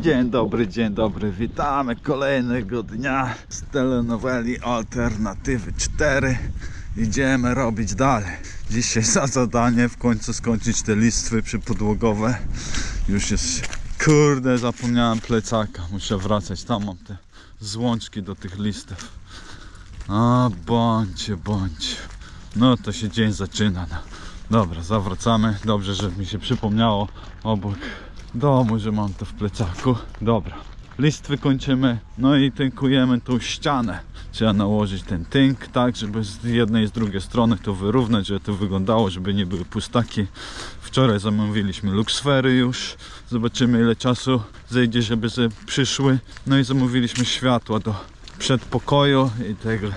Dzień dobry, dzień dobry, witamy kolejnego dnia z telenoweli Alternatywy 4. Idziemy robić dalej. Dzisiaj za zadanie w końcu skończyć te listwy przypodłogowe. Już jest, kurde, zapomniałem plecaka, muszę wracać, tam mam te złączki do tych listów. A, bądźcie, bądź. No to się dzień zaczyna. Dobra, zawracamy. Dobrze, że mi się przypomniało obok domu, że mam to w plecaku. Dobra, listwy kończymy. No i tynkujemy tą ścianę. Trzeba nałożyć ten tynk, tak, żeby z jednej i z drugiej strony to wyrównać, żeby to wyglądało, żeby nie były pustaki. Wczoraj zamówiliśmy luksfery już. Zobaczymy ile czasu zejdzie, żeby ze przyszły. No i zamówiliśmy światła do przedpokoju i tego,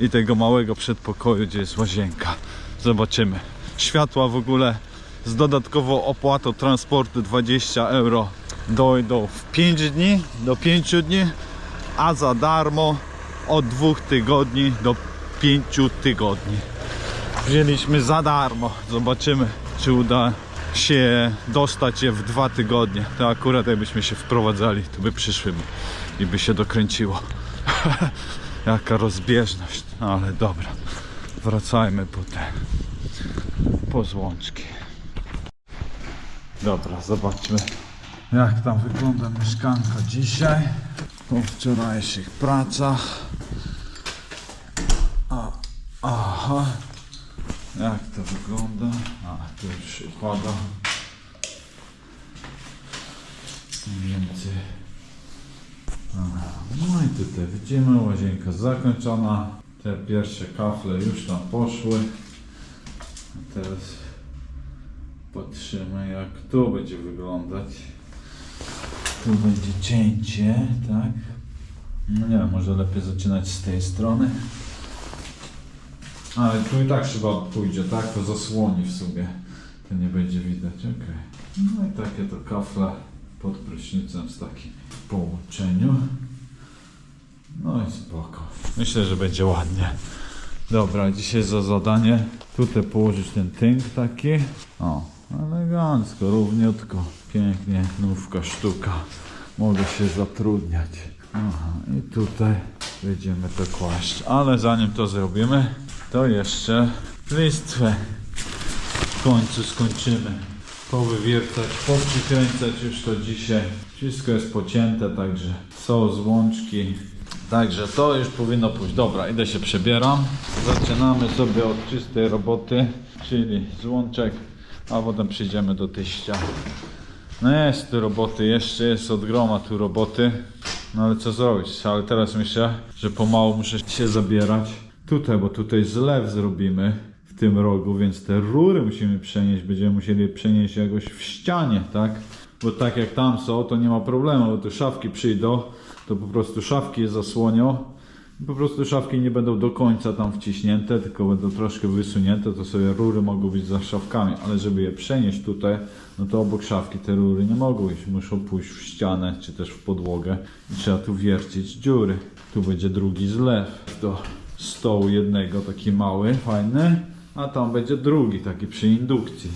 i tego małego przedpokoju, gdzie jest łazienka. Zobaczymy. Światła w ogóle z dodatkową opłatą transportu 20 euro dojdą w 5 dni, do 5 dni, a za darmo od 2 tygodni do 5 tygodni. Wzięliśmy za darmo. Zobaczymy, czy uda się dostać je w dwa tygodnie. To akurat jakbyśmy się wprowadzali, to by przyszły i by się dokręciło. Jaka rozbieżność. No ale dobra. Wracajmy po te po złączki. Dobra, zobaczmy jak tam wygląda mieszkanka dzisiaj po wczorajszych pracach. A, aha. Jak to wygląda? A, tu już się. Mniej więcej. No i tutaj widzimy łazienka zakończona. Te pierwsze kafle już tam poszły. A teraz patrzymy jak tu będzie wyglądać. Tu będzie cięcie, tak? No nie wiem, może lepiej zaczynać z tej strony. Ale tu i tak chyba pójdzie, tak? To zasłoni w sobie. To nie będzie widać, okej. No i takie to kafle pod prysznicem z takim połączeniu. No i spoko. Myślę, że będzie ładnie. Dobra, dzisiaj za zadanie tutaj położyć ten tynk taki. O, elegancko, równiutko, pięknie, nówka sztuka. Mogę się zatrudniać. Aha, i tutaj będziemy to kłaść. Ale zanim to zrobimy, to jeszcze listwę w końcu skończymy. Powywiercać, poprzykręcać już to dzisiaj. Wszystko jest pocięte, także są złączki. Także to już powinno pójść. Dobra, idę się przebieram. Zaczynamy sobie od czystej roboty, czyli złączek, a potem przyjdziemy do tej ściany. No jest tu roboty, jeszcze jest od groma tu roboty. No ale co zrobić? Ale teraz myślę, że pomału muszę się zabierać. Tutaj, bo tutaj zlew zrobimy w tym rogu, więc te rury musimy przenieść. Będziemy musieli przenieść jakoś w ścianie, tak? Bo tak jak tam są, to nie ma problemu, bo tu szafki przyjdą, to po prostu szafki je zasłonią. Po prostu szafki nie będą do końca tam wciśnięte, tylko będą troszkę wysunięte, to sobie rury mogą być za szafkami, ale żeby je przenieść tutaj, no to obok szafki te rury nie mogą iść, muszą pójść w ścianę, czy też w podłogę. I trzeba tu wiercić dziury. Tu będzie drugi zlew. Do stołu jednego, taki mały, fajny, a tam będzie drugi, taki przy indukcji.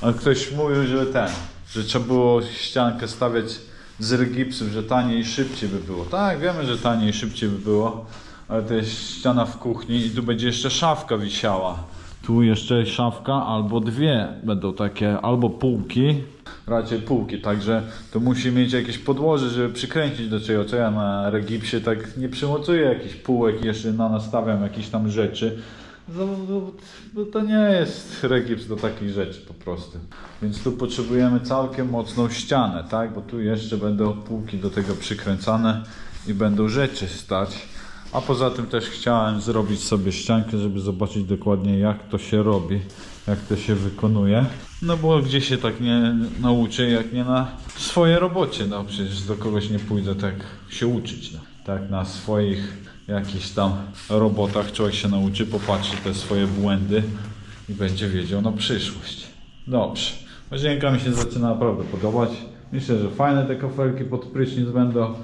A ktoś mówił, że ten, że trzeba było ściankę stawiać z regipsów, że taniej i szybciej by było. Tak, wiemy, że taniej i szybciej by było, ale to jest ściana w kuchni i tu będzie jeszcze szafka wisiała. Tu jeszcze szafka albo dwie będą takie, albo półki, raczej półki, także to musi mieć jakieś podłoże, żeby przykręcić do czegoś. Co ja na regipsie tak nie przymocuję jakichś półek, jeszcze na nastawiam jakieś tam rzeczy. No, no, no to nie jest regips do takich rzeczy po prostu. Więc tu potrzebujemy całkiem mocną ścianę, tak? Bo tu jeszcze będą półki do tego przykręcane i będą rzeczy stać. A poza tym też chciałem zrobić sobie ściankę, żeby zobaczyć dokładnie jak to się robi, jak to się wykonuje. No bo gdzie się tak nie nauczę, jak nie na swojej robocie. No przecież do kogoś nie pójdę tak się uczyć. No. Tak na swoich jakichś tam robotach człowiek się nauczy, popatrzy te swoje błędy i będzie wiedział na przyszłość. Dobrze. Łazienka mi się zaczyna naprawdę podobać. Myślę, że fajne te kafelki pod prysznic będą.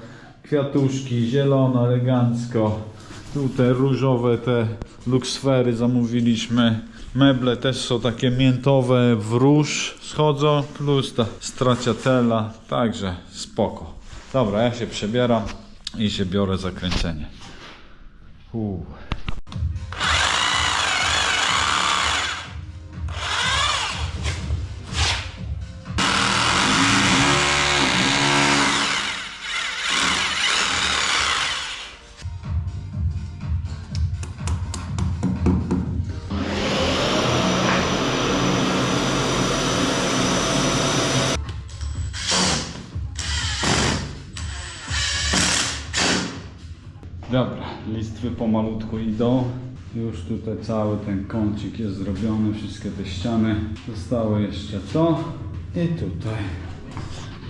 Kwiatuszki, zielono, elegancko. Tu te różowe, te luksfery zamówiliśmy. Meble też są takie miętowe w róż schodzą, plus ta straciatela, także spoko. Dobra, ja się przebieram i się biorę za Ooh. Listwy pomalutku idą. Już tutaj cały ten kącik jest zrobiony, wszystkie te ściany. Zostało jeszcze to i tutaj.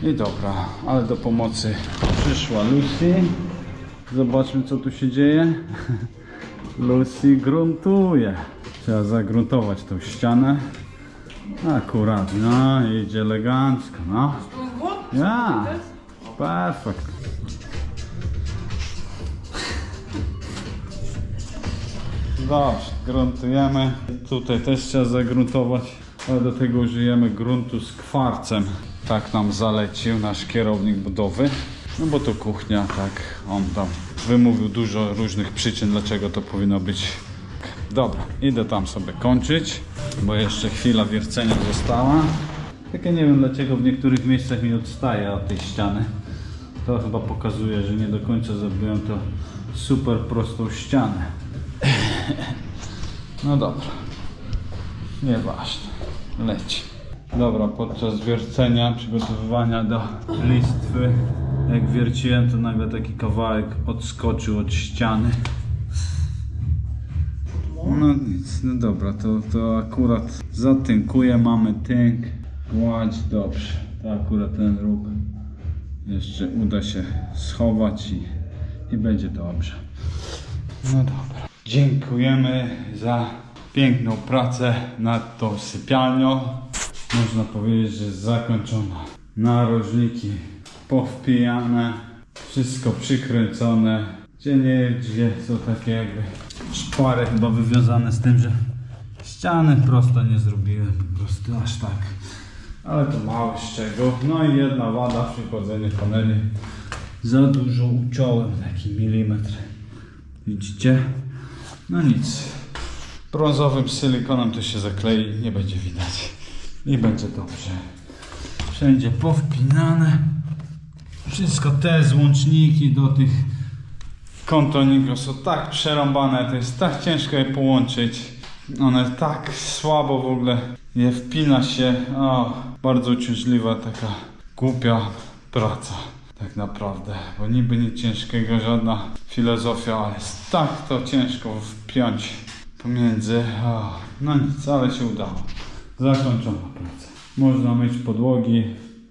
I dobra, ale do pomocy przyszła Lucy. Zobaczmy co tu się dzieje. Lucy gruntuje. Trzeba zagruntować tą ścianę. Akurat, no idzie elegancko, no. Ja, perfekt. Dobrze, gruntujemy. Tutaj też trzeba zagruntować, ale do tego użyjemy gruntu z kwarcem. Tak nam zalecił nasz kierownik budowy. No bo to kuchnia, tak, on tam wymówił dużo różnych przyczyn, dlaczego to powinno być. Dobra, idę tam sobie kończyć, bo jeszcze chwila wiercenia została. Tylko nie wiem dlaczego w niektórych miejscach mi odstaje od tej ściany. To chyba pokazuje, że nie do końca zrobiłem to super prostą ścianę. No dobra. Nieważne. Leci. Dobra, podczas wiercenia, przygotowywania do listwy, jak wierciłem, to nagle taki kawałek odskoczył od ściany. No nic, no dobra, to, to akurat zatynkuje, mamy tynk, gładź, dobrze. To akurat ten róg jeszcze uda się schować i, i będzie dobrze. No dobra. Dziękujemy za piękną pracę nad tą sypialnią. Można powiedzieć, że jest zakończona. Narożniki powpijane, wszystko przykręcone. Gdzie nie gdzie są takie jakby szpary chyba wywiązane z tym, że ściany prosto nie zrobiłem, po prostu aż tak. Ale to mały szczegół. No i jedna wada przy chodzeniu paneli. Za dużo uciąłem, taki milimetr. Widzicie? No nic. Brązowym silikonem to się zaklei, nie będzie widać. I będzie dobrze. Wszędzie powpinane. Wszystko te złączniki do tych kontoników są tak przerąbane, to jest tak ciężko je połączyć. One tak słabo w ogóle je wpina się. O, bardzo uciążliwa taka głupia praca. Tak naprawdę, bo niby nic ciężkiego, żadna filozofia, ale jest tak to ciężko wpiąć pomiędzy. O, no nic, ale się udało. Zakończona praca. Można myć podłogi,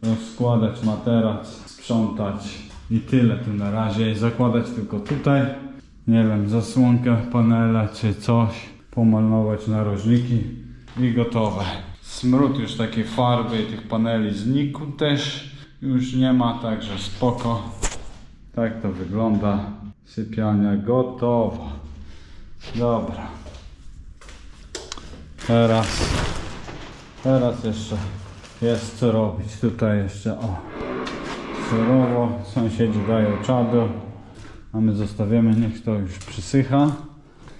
rozkładać materac, sprzątać i tyle tu na razie. Zakładać tylko tutaj, nie wiem, zasłonkę panela czy coś, pomalować narożniki i gotowe. Smród już takiej farby i tych paneli znikł też. Już nie ma, także spoko. Tak to wygląda. Sypialnia gotowa. Dobra. Teraz, teraz jeszcze jest co robić. Tutaj jeszcze o surowo. Sąsiedzi dają czadu. A my zostawiamy, niech to już przysycha.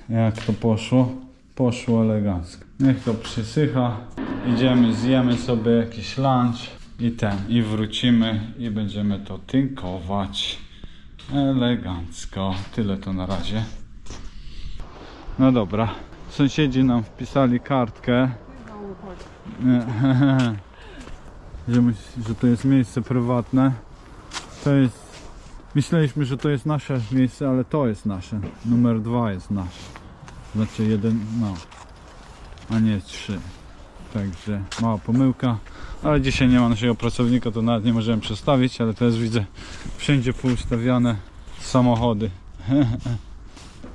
Jak to poszło? Poszło elegancko. Niech to przysycha. Idziemy, zjemy sobie jakiś lunch i ten, i wrócimy i będziemy to tynkować elegancko. Tyle to na razie. No dobra. Sąsiedzi nam wpisali kartkę, że, że to jest miejsce prywatne. To jest. Myśleliśmy, że to jest nasze miejsce, ale to jest nasze. Numer dwa jest nasz. Znaczy jeden, no. A nie trzy. Także mała pomyłka. Ale dzisiaj nie ma naszego pracownika, to nawet nie możemy przestawić, ale teraz widzę wszędzie poustawiane samochody.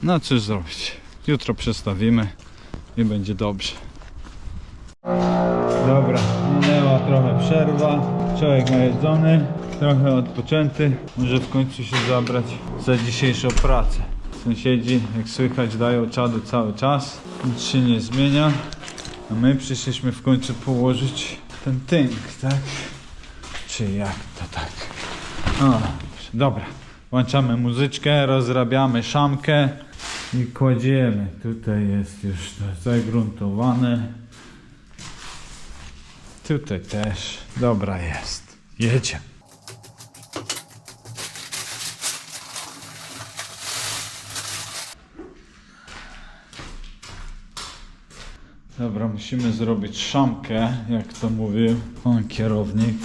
No cóż zrobić. Jutro przestawimy i będzie dobrze. Dobra, minęła trochę przerwa. Człowiek najedzony, trochę odpoczęty. Może w końcu się zabrać za dzisiejszą pracę. Sąsiedzi, jak słychać, dają czadu cały czas. Nic się nie zmienia. A my przyszliśmy w końcu położyć ten tynk, tak? Czy jak to tak? O, Dobra, włączamy muzyczkę, rozrabiamy szamkę i kładziemy. Tutaj jest już to zagruntowane. Tutaj też. Dobra jest. Jedzie. Dobra, musimy zrobić szamkę, jak to mówił pan kierownik.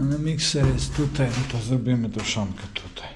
Ale mikser jest tutaj, no to zrobimy tą szamkę tutaj.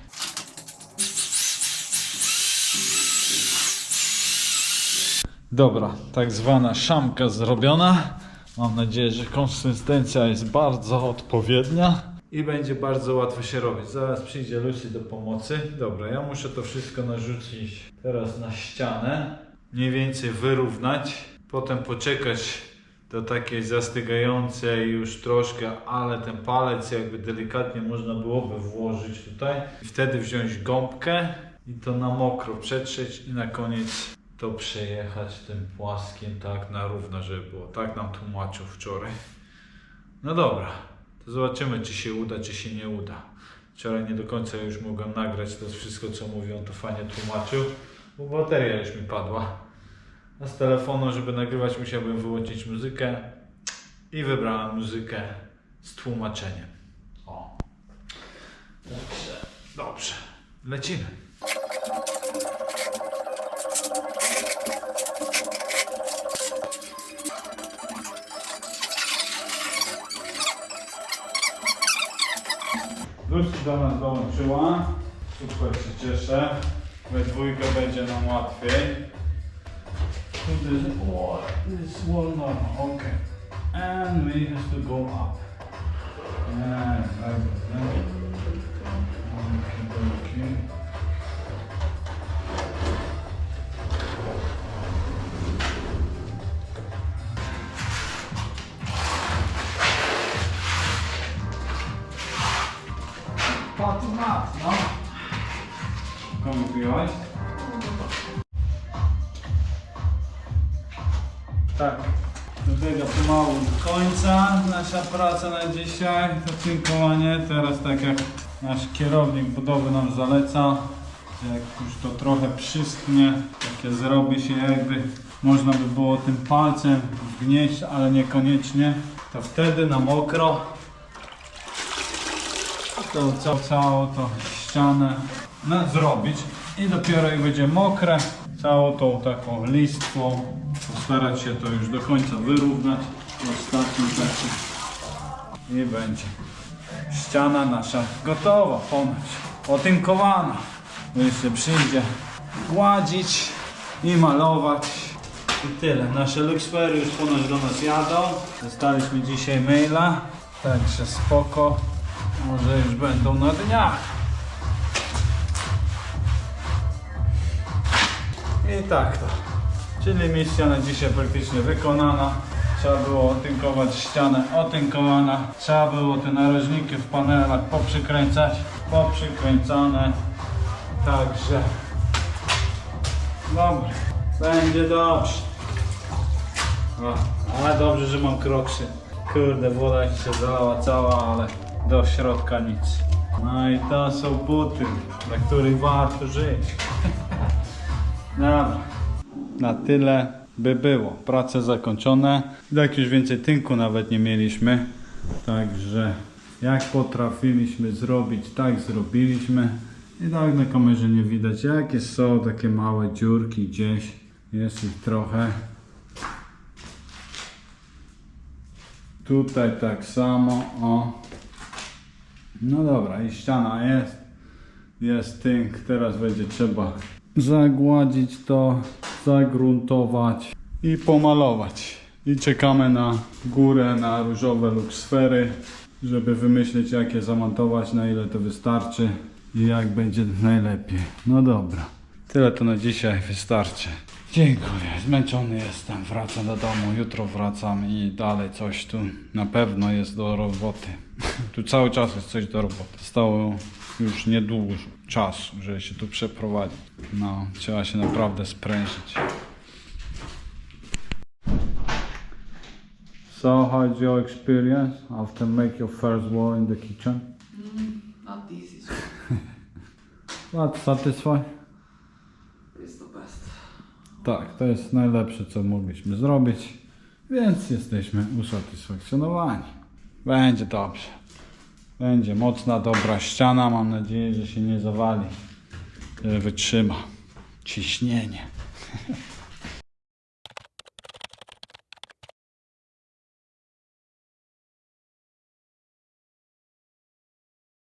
Dobra, tak zwana szamka zrobiona. Mam nadzieję, że konsystencja jest bardzo odpowiednia i będzie bardzo łatwo się robić. Zaraz przyjdzie Lucy do pomocy. Dobra, ja muszę to wszystko narzucić teraz na ścianę. Mniej więcej wyrównać. Potem poczekać do takiej zastygającej już troszkę, ale ten palec jakby delikatnie można byłoby włożyć tutaj. I wtedy wziąć gąbkę i to na mokro przetrzeć i na koniec to przejechać tym płaskim tak na równo, żeby było. Tak nam tłumaczył wczoraj. No dobra, to zobaczymy czy się uda, czy się nie uda. Wczoraj nie do końca już mogłem nagrać to wszystko co mówią, to fajnie tłumaczył, bo bateria już mi padła. A z telefonu, żeby nagrywać, musiałbym wyłączyć muzykę i wybrałem muzykę z tłumaczeniem. O. Dobrze, dobrze. Lecimy. Lucy do nas dołączyła. Super się cieszę. We dwójkę będzie nam łatwiej. To this, oh, this wall normal, okay. And we have to go up. Yeah, very good. yeah. Okay, okay. Patrz mat, no. Komu piłaś? Tak, do końca. Nasza praca na dzisiaj, to. Teraz tak jak nasz kierownik budowy nam zaleca, że jak już to trochę przyschnie, takie zrobi się jakby można by było tym palcem wgnieść, ale niekoniecznie, to wtedy na mokro. Tą całą, całą tą ścianę no, zrobić i dopiero jak będzie mokre, całą tą taką listwą postarać się to już do końca wyrównać w ostatnim czasie i będzie. Ściana nasza gotowa ponoć, otynkowana. Jeszcze przyjdzie gładzić i malować. I tyle, nasze luxfery już ponoć do nas jadą. Dostaliśmy dzisiaj maila także spoko. Może już będą na dniach. I tak to. Czyli misja na dzisiaj praktycznie wykonana. Trzeba było otynkować ścianę, otynkowana. Trzeba było te narożniki w panelach poprzykręcać, poprzykręcane. Także dobrze, będzie dobrze. O, ale dobrze, że mam kroksy. Kurde, woda się zalała cała, ale do środka nic. No i to są buty, dla których warto żyć. Dobra. Na tyle by było. Prace zakończone. Tak już więcej tynku nawet nie mieliśmy. Także jak potrafiliśmy zrobić, tak zrobiliśmy. I tak na kamerze nie widać jakie są takie małe dziurki gdzieś. Jest ich trochę. Tutaj tak samo, o. No dobra, i ściana jest. Jest tynk, teraz będzie trzeba zagładzić to, zagruntować i pomalować. I czekamy na górę, na różowe luksfery, żeby wymyślić jak je zamontować, na ile to wystarczy i jak będzie najlepiej. No dobra, tyle to na dzisiaj wystarczy. Dziękuję, zmęczony jestem, wracam do domu, jutro wracam i dalej coś tu na pewno jest do roboty. Tu cały czas jest coś do roboty. Stało już niedługo czasu, żeby się tu przeprowadzić. No, trzeba się naprawdę sprężyć. So how's your experience after make your first wall in the kitchen? Not easy. What satisfy? Jest to best. Tak, to jest najlepsze, co mogliśmy zrobić, więc jesteśmy usatysfakcjonowani. Będzie dobrze. Będzie mocna, dobra ściana. Mam nadzieję, że się nie zawali, że wytrzyma ciśnienie.